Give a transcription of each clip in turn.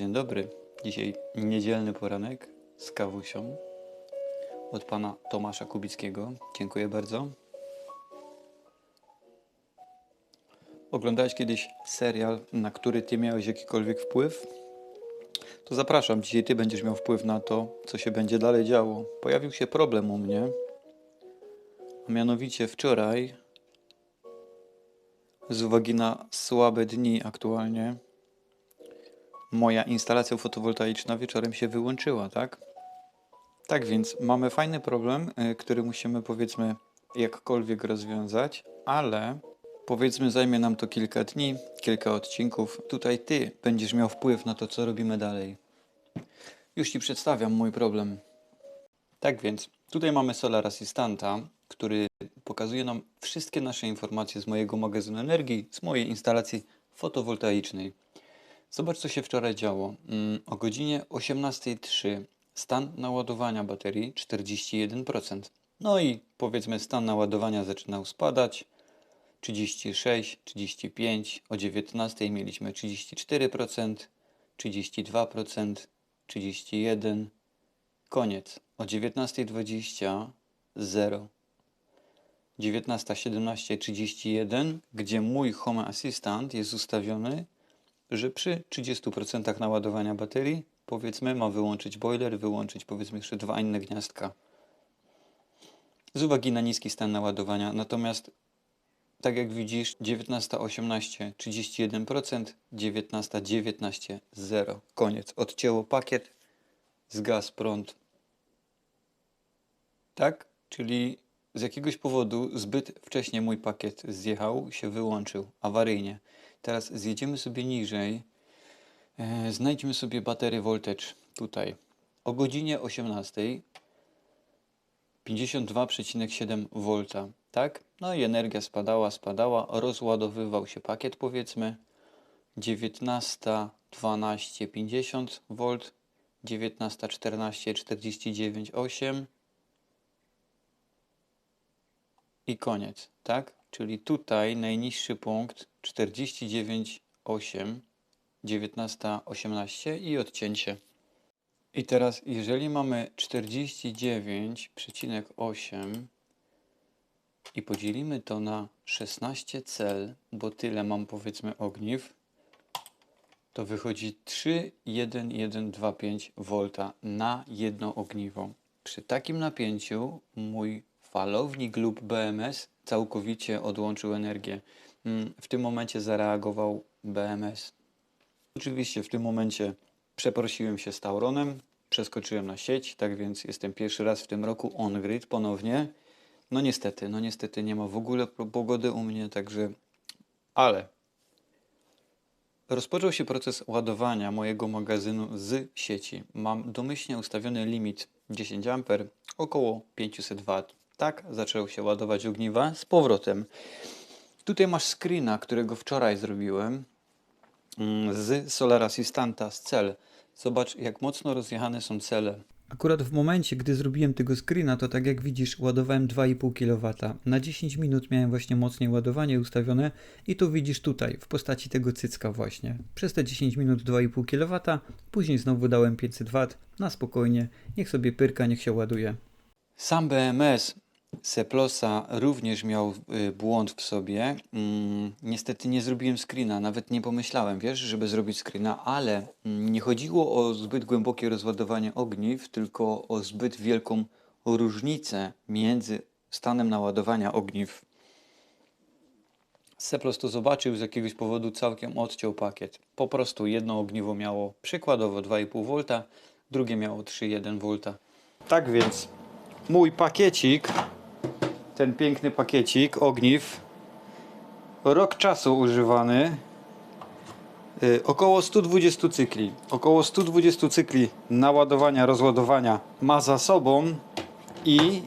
Dzień dobry. Dzisiaj niedzielny poranek z kawusią od pana Tomasza Kubickiego. Dziękuję bardzo. Oglądałeś kiedyś serial, na który ty miałeś jakikolwiek wpływ? To zapraszam, dzisiaj ty będziesz miał wpływ na to, co się będzie dalej działo. Pojawił się problem u mnie, a mianowicie wczoraj, z uwagi na słabe dni aktualnie, moja instalacja fotowoltaiczna wieczorem się wyłączyła, tak? Tak więc mamy fajny problem, y, który musimy powiedzmy jakkolwiek rozwiązać, ale powiedzmy zajmie nam to kilka dni, kilka odcinków. Tutaj ty będziesz miał wpływ na to, co robimy dalej. Już ci przedstawiam mój problem. Tak więc, tutaj mamy Solar Assistanta, który pokazuje nam wszystkie nasze informacje z mojego magazynu energii, z mojej instalacji fotowoltaicznej. Zobacz, co się wczoraj działo. Mm, O godzinie 18.03 stan naładowania baterii 41%. No i powiedzmy stan naładowania zaczynał spadać. 36, 35, o 19 mieliśmy 34%, 32%, 31, koniec. O 19.20 0. 19.17, 31, gdzie mój Home Assistant jest ustawiony że przy 30% naładowania baterii, powiedzmy, ma wyłączyć boiler, wyłączyć powiedzmy jeszcze dwa inne gniazdka. Z uwagi na niski stan naładowania. Natomiast, tak jak widzisz, 19.18 31%, 19.19 0. Koniec. Odcięło pakiet, zgasł prąd. Tak? Czyli z jakiegoś powodu zbyt wcześnie mój pakiet zjechał, się wyłączył awaryjnie. Teraz zjedziemy sobie niżej. E, znajdźmy sobie baterię voltage tutaj. O godzinie 18 52,7 V, tak? No i energia spadała, spadała, rozładowywał się pakiet powiedzmy. 19:12:50 V, 19:14:49,8 i koniec, tak? Czyli tutaj najniższy punkt 49,8, 19,18 i odcięcie. I teraz, jeżeli mamy 49,8 i podzielimy to na 16 cel, bo tyle mam powiedzmy ogniw, to wychodzi 3,1125 V na jedno ogniwo. Przy takim napięciu mój falownik lub BMS całkowicie odłączył energię. Mm, W tym momencie zareagował BMS. Oczywiście w tym momencie przeprosiłem się z Tauronem, przeskoczyłem na sieć, tak więc jestem pierwszy raz w tym roku on-grid ponownie. No niestety, no niestety nie ma w ogóle pogody u mnie, także... Ale rozpoczął się proces ładowania mojego magazynu z sieci. Mam domyślnie ustawiony limit 10 A, około 500 W. Tak zaczęło się ładować ogniwa z powrotem. Tutaj masz screena, którego wczoraj zrobiłem mm, z Solar Assistanta z cel. Zobacz, jak mocno rozjechane są cele. Akurat w momencie, gdy zrobiłem tego screena, to tak jak widzisz, ładowałem 2,5 kW. Na 10 minut miałem właśnie mocniej ładowanie ustawione i tu widzisz tutaj, w postaci tego cycka właśnie. Przez te 10 minut 2,5 kW, później znowu dałem 500 W, na spokojnie, niech sobie pyrka, niech się ładuje. Sam BMS Seplosa również miał y, błąd w sobie. Mm, niestety nie zrobiłem screena, nawet nie pomyślałem, wiesz, żeby zrobić screena, ale mm, nie chodziło o zbyt głębokie rozładowanie ogniw, tylko o zbyt wielką różnicę między stanem naładowania ogniw. Seplos to zobaczył z jakiegoś powodu całkiem odciął pakiet. Po prostu jedno ogniwo miało przykładowo 2,5 V, drugie miało 3,1 V. Tak więc mój pakiecik, ten piękny pakiecik ogniw, rok czasu używany, y, około 120 cykli. Około 120 cykli naładowania, rozładowania ma za sobą i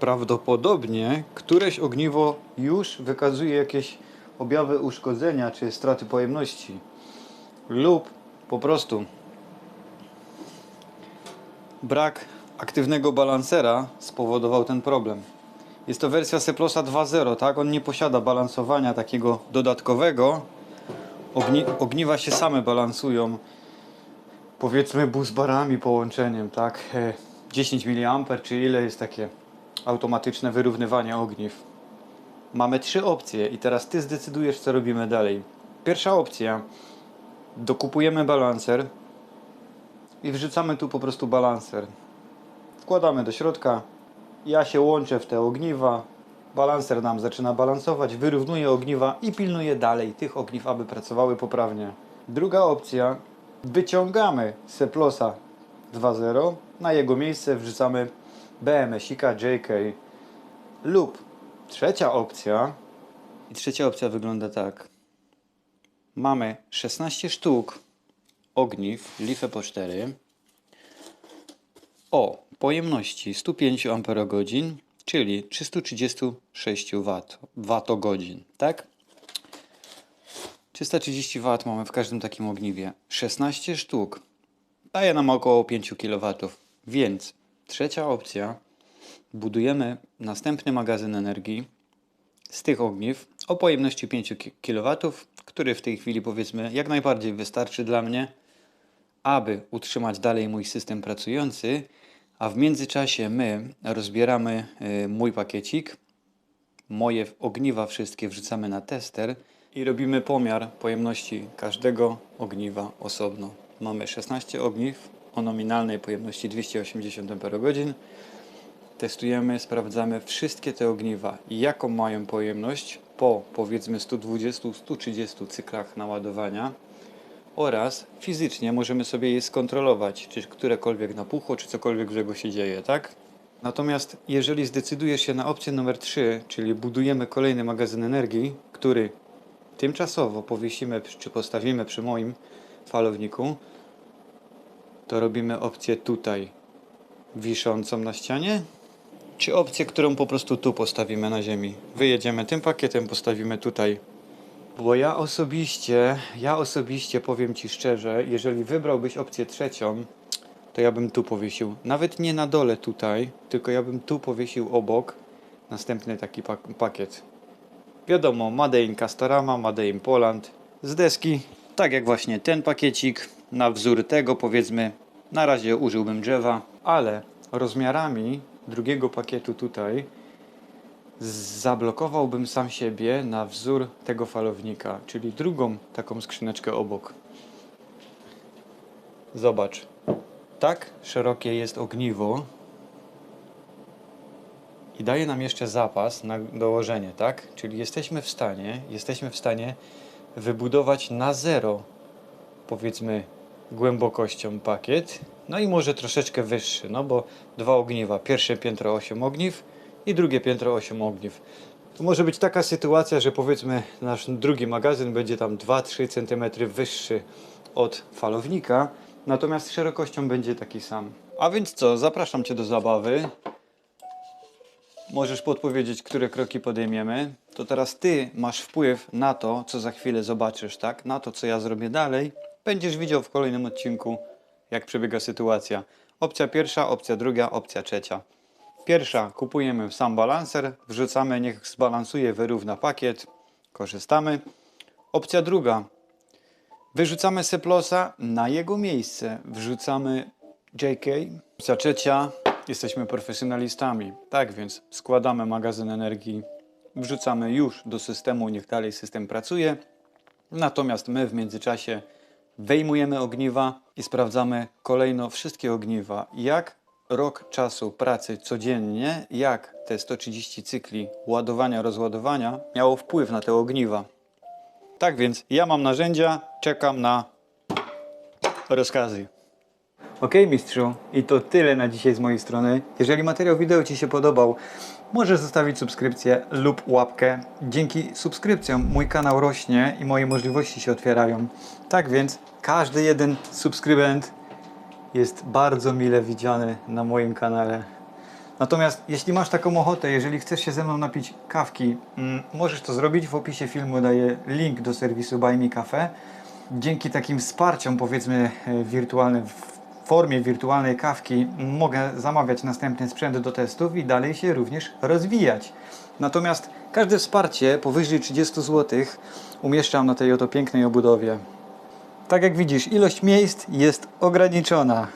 prawdopodobnie któreś ogniwo już wykazuje jakieś objawy uszkodzenia czy straty pojemności lub po prostu brak aktywnego balansera spowodował ten problem. Jest to wersja Seplosa 2.0, tak? On nie posiada balansowania takiego dodatkowego. Ogni ogniwa się same balansują powiedzmy busbarami połączeniem, tak? E, 10 mA, czy ile jest takie automatyczne wyrównywanie ogniw. Mamy trzy opcje i teraz ty zdecydujesz, co robimy dalej. Pierwsza opcja. Dokupujemy balancer i wrzucamy tu po prostu balancer. Wkładamy do środka. Ja się łączę w te ogniwa. Balancer nam zaczyna balansować, wyrównuje ogniwa i pilnuje dalej tych ogniw, aby pracowały poprawnie. Druga opcja. Wyciągamy Seplosa 2.0. Na jego miejsce wrzucamy BMS-ika JK. Lub trzecia opcja. I trzecia opcja wygląda tak. Mamy 16 sztuk ogniw Life po 4 o pojemności 105 Ah, czyli 336 W, watogodzin, tak? 330 W mamy w każdym takim ogniwie. 16 sztuk daje nam około 5 kW. Więc trzecia opcja, budujemy następny magazyn energii z tych ogniw o pojemności 5 ki- kW, który w tej chwili powiedzmy jak najbardziej wystarczy dla mnie, aby utrzymać dalej mój system pracujący, a w międzyczasie my rozbieramy y, mój pakiecik, moje ogniwa wszystkie wrzucamy na tester i robimy pomiar pojemności każdego ogniwa osobno. Mamy 16 ogniw o nominalnej pojemności 280 Ah. Testujemy, sprawdzamy wszystkie te ogniwa jaką mają pojemność po powiedzmy 120-130 cyklach naładowania oraz fizycznie możemy sobie je skontrolować, czy którekolwiek napuchło, czy cokolwiek złego się dzieje, tak? Natomiast jeżeli zdecydujesz się na opcję numer 3, czyli budujemy kolejny magazyn energii, który tymczasowo powiesimy czy postawimy przy moim falowniku, to robimy opcję tutaj wiszącą na ścianie, czy opcję, którą po prostu tu postawimy na ziemi. Wyjedziemy tym pakietem, postawimy tutaj bo ja osobiście, ja osobiście powiem Ci szczerze, jeżeli wybrałbyś opcję trzecią, to ja bym tu powiesił. Nawet nie na dole tutaj, tylko ja bym tu powiesił obok następny taki pak- pakiet. Wiadomo, Made in Castorama, Made in Poland, z deski. Tak jak właśnie ten pakiecik, na wzór tego powiedzmy, na razie użyłbym drzewa, ale rozmiarami drugiego pakietu tutaj zablokowałbym sam siebie na wzór tego falownika, czyli drugą taką skrzyneczkę obok. Zobacz. Tak szerokie jest ogniwo i daje nam jeszcze zapas na dołożenie, tak? Czyli jesteśmy w stanie, jesteśmy w stanie wybudować na zero, powiedzmy, głębokością pakiet. No i może troszeczkę wyższy, no bo dwa ogniwa. Pierwsze piętro 8 ogniw i drugie piętro 8 ogniw. To może być taka sytuacja, że powiedzmy nasz drugi magazyn będzie tam 2-3 cm wyższy od falownika, natomiast szerokością będzie taki sam. A więc co, zapraszam Cię do zabawy. Możesz podpowiedzieć, które kroki podejmiemy. To teraz Ty masz wpływ na to, co za chwilę zobaczysz, tak? Na to, co ja zrobię dalej. Będziesz widział w kolejnym odcinku, jak przebiega sytuacja. Opcja pierwsza, opcja druga, opcja trzecia. Pierwsza, kupujemy sam balancer, wrzucamy, niech zbalansuje, wyrówna pakiet, korzystamy. Opcja druga, wyrzucamy Seplosa, na jego miejsce wrzucamy JK. Opcja trzecia, jesteśmy profesjonalistami, tak więc składamy magazyn energii, wrzucamy już do systemu, niech dalej system pracuje. Natomiast my w międzyczasie wyjmujemy ogniwa i sprawdzamy kolejno wszystkie ogniwa. Jak rok czasu pracy codziennie, jak te 130 cykli ładowania, rozładowania miało wpływ na te ogniwa. Tak więc ja mam narzędzia, czekam na rozkazy. Ok, mistrzu, i to tyle na dzisiaj z mojej strony. Jeżeli materiał wideo Ci się podobał, możesz zostawić subskrypcję lub łapkę. Dzięki subskrypcjom mój kanał rośnie i moje możliwości się otwierają. Tak więc każdy jeden subskrybent jest bardzo mile widziany na moim kanale. Natomiast jeśli masz taką ochotę, jeżeli chcesz się ze mną napić kawki, mm, możesz to zrobić. W opisie filmu daję link do serwisu Buy Me Cafe. Dzięki takim wsparciom, powiedzmy e, wirtualnym, w formie wirtualnej kawki, mogę zamawiać następny sprzęt do testów i dalej się również rozwijać. Natomiast każde wsparcie powyżej 30 zł umieszczam na tej oto pięknej obudowie. Tak jak widzisz, ilość miejsc jest ograniczona.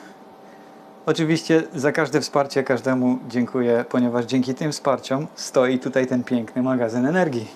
Oczywiście za każde wsparcie każdemu dziękuję, ponieważ dzięki tym wsparciom stoi tutaj ten piękny magazyn energii.